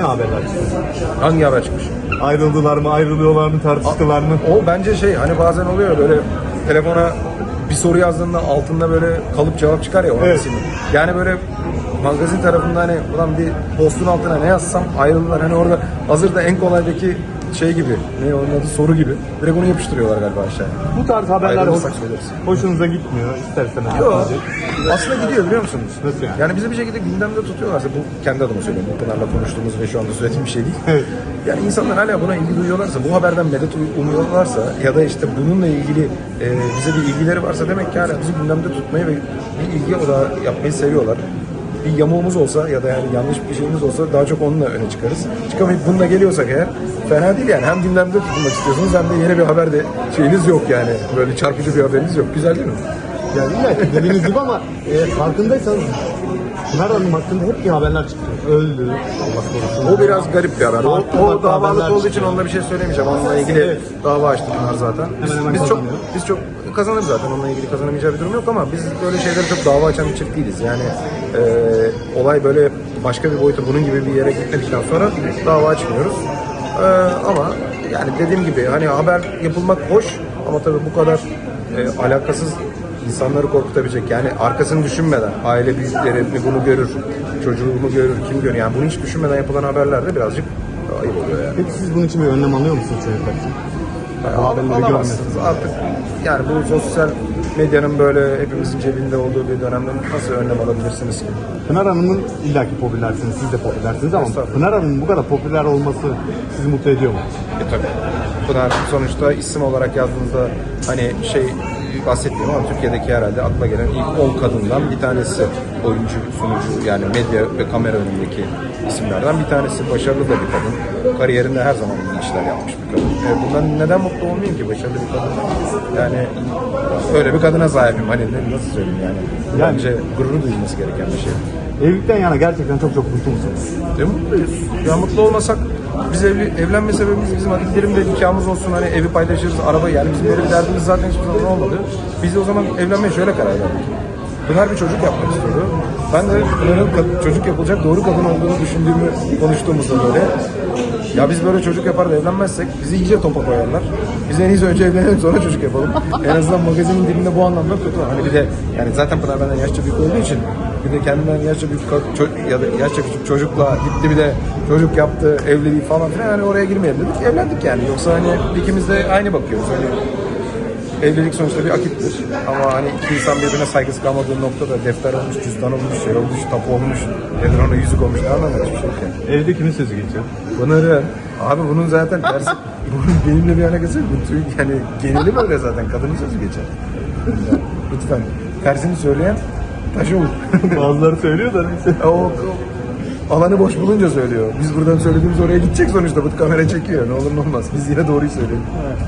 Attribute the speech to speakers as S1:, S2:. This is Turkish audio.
S1: ne haberler çıktı?
S2: Hangi haber çıkmış?
S1: Ayrıldılar mı, ayrılıyorlar mı, tartıştılar mı?
S2: O bence şey hani bazen oluyor böyle telefona bir soru yazdığında altında böyle kalıp cevap çıkar ya o
S1: Evet.
S2: hangisini. Yani böyle magazin tarafında hani ulan bir postun altına ne yazsam ayrıldılar hani orada hazırda en kolaydaki şey gibi ne onun adı soru gibi direkt onu yapıştırıyorlar galiba aşağıya.
S1: Bu tarz haberler
S2: Ayrılırsak
S1: hoş-
S2: söyleriz.
S1: hoşunuza gitmiyor isterseniz.
S2: Yok. Aslında gidiyor biliyor musunuz?
S1: Nasıl yani?
S2: bizi bir şekilde gündemde tutuyorlarsa bu kendi adıma söylüyorum. Pınar'la konuştuğumuz ve şu anda söylediğim bir şey değil. Yani insanlar hala buna ilgi duyuyorlarsa, bu haberden medet umuyorlarsa ya da işte bununla ilgili e, bize bir ilgileri varsa demek ki hala bizi gündemde tutmayı ve bir ilgi odağı yapmayı seviyorlar. Bir yamuğumuz olsa ya da yani yanlış bir şeyimiz olsa daha çok onunla öne çıkarız. Çıkamayıp bununla geliyorsak eğer fena değil yani. Hem gündemde tutulmak istiyorsunuz hem de yeni bir haber de şeyiniz yok yani. Böyle çarpıcı bir haberiniz yok. Güzel değil mi?
S1: Yani illa dediğiniz gibi ama e, farkındaysanız Pınar Hanım hakkında hep bir haberler çıktı. Öldü, Allah korusun.
S2: O biraz garip bir haber. O,
S1: Farklı
S2: o
S1: farklı
S2: davalık
S1: haberler
S2: olduğu için
S1: çıkıyor.
S2: onunla bir şey söylemeyeceğim. Onunla ilgili
S1: Evet.
S2: dava açtık bunlar zaten. Biz,
S1: Hemen
S2: biz çok
S1: kazanıyor.
S2: biz çok kazanır zaten. Onunla ilgili kazanamayacağı bir durum yok ama biz böyle şeyleri çok dava açan bir çift değiliz. Yani e, olay böyle başka bir boyuta bunun gibi bir yere gitmedikten sonra dava açmıyoruz. E, ama yani dediğim gibi hani haber yapılmak hoş ama tabii bu kadar e, alakasız insanları korkutabilecek yani arkasını düşünmeden aile büyükleri mi bunu görür, çocuğumu görür, kim görür yani bunu hiç düşünmeden yapılan haberlerde birazcık ayıp oluyor yani.
S1: Peki siz bunun için bir önlem alıyor musunuz çocuklar için?
S2: Alamazsınız artık yani bu sosyal medyanın böyle hepimizin cebinde olduğu bir dönemde nasıl önlem alabilirsiniz ki?
S1: Pınar Hanım'ın illaki popülersiniz, siz de popülersiniz ama
S2: Estağfurullah.
S1: Pınar Hanım'ın bu kadar popüler olması sizi mutlu ediyor mu?
S2: E tabii. Pınar sonuçta isim olarak yazdığınızda hani şey bahsetmiyorum ama Türkiye'deki herhalde akla gelen ilk 10 kadından bir tanesi oyuncu, sunucu yani medya ve kamera önündeki isimlerden bir tanesi. Başarılı da bir kadın. Kariyerinde her zaman iyi işler yapmış bir kadın. E, bundan neden mutlu olmayayım ki başarılı bir kadın? Yani öyle bir kadına sahibim. Hani ne- nasıl söyleyeyim yani?
S1: Yani-
S2: Bence gurur duyulması gereken bir şey.
S1: Evlilikten yana gerçekten çok çok mutlu musunuz?
S2: E mutluyuz. Ya mutlu olmasak biz evli, evlenme sebebimiz bizim hadi gidelim de nikahımız olsun hani evi paylaşırız, araba yani bizim böyle bir derdimiz zaten hiçbir zaman olmadı. Biz de o zaman evlenmeye şöyle karar verdik. Pınar bir çocuk yapmak istiyordu. Ben de Pınar'ın çocuk yapılacak doğru kadın olduğunu düşündüğümü konuştuğumuzda böyle. Ya biz böyle çocuk yapar da evlenmezsek bizi iyice topa koyarlar. Biz en iyisi önce evlenelim sonra çocuk yapalım. En azından magazinin dilinde bu anlamda kötü. Hani bir de yani zaten Pınar benden yaşça büyük olduğu için bir de kendinden yaşça büyük ya da yaşça küçük çocukla gitti bir de çocuk yaptı, evliliği falan filan hani oraya girmeyelim dedik. Evlendik yani. Yoksa hani ikimiz de aynı bakıyoruz. Hani evlilik sonuçta bir akittir. Ama hani iki insan birbirine saygısı kalmadığı noktada defter olmuş, cüzdan olmuş, şey olmuş, tapu olmuş, nedir ona yüzük olmuş ne anlamda hiçbir şey yok yani.
S1: Evde kimin sözü geçiyor?
S2: Pınar'ı, abi bunun zaten tersi, bunun benimle bir alakası yok. Yani geneli böyle zaten, kadının sözü geçer. Lütfen, tersini söyleyen taş olur.
S1: Bazıları söylüyor da neyse.
S2: o, alanı boş bulunca söylüyor. Biz buradan söylediğimiz oraya gidecek sonuçta. Bu kamera çekiyor. Ne olur ne olmaz. Biz yine doğruyu söyleyelim.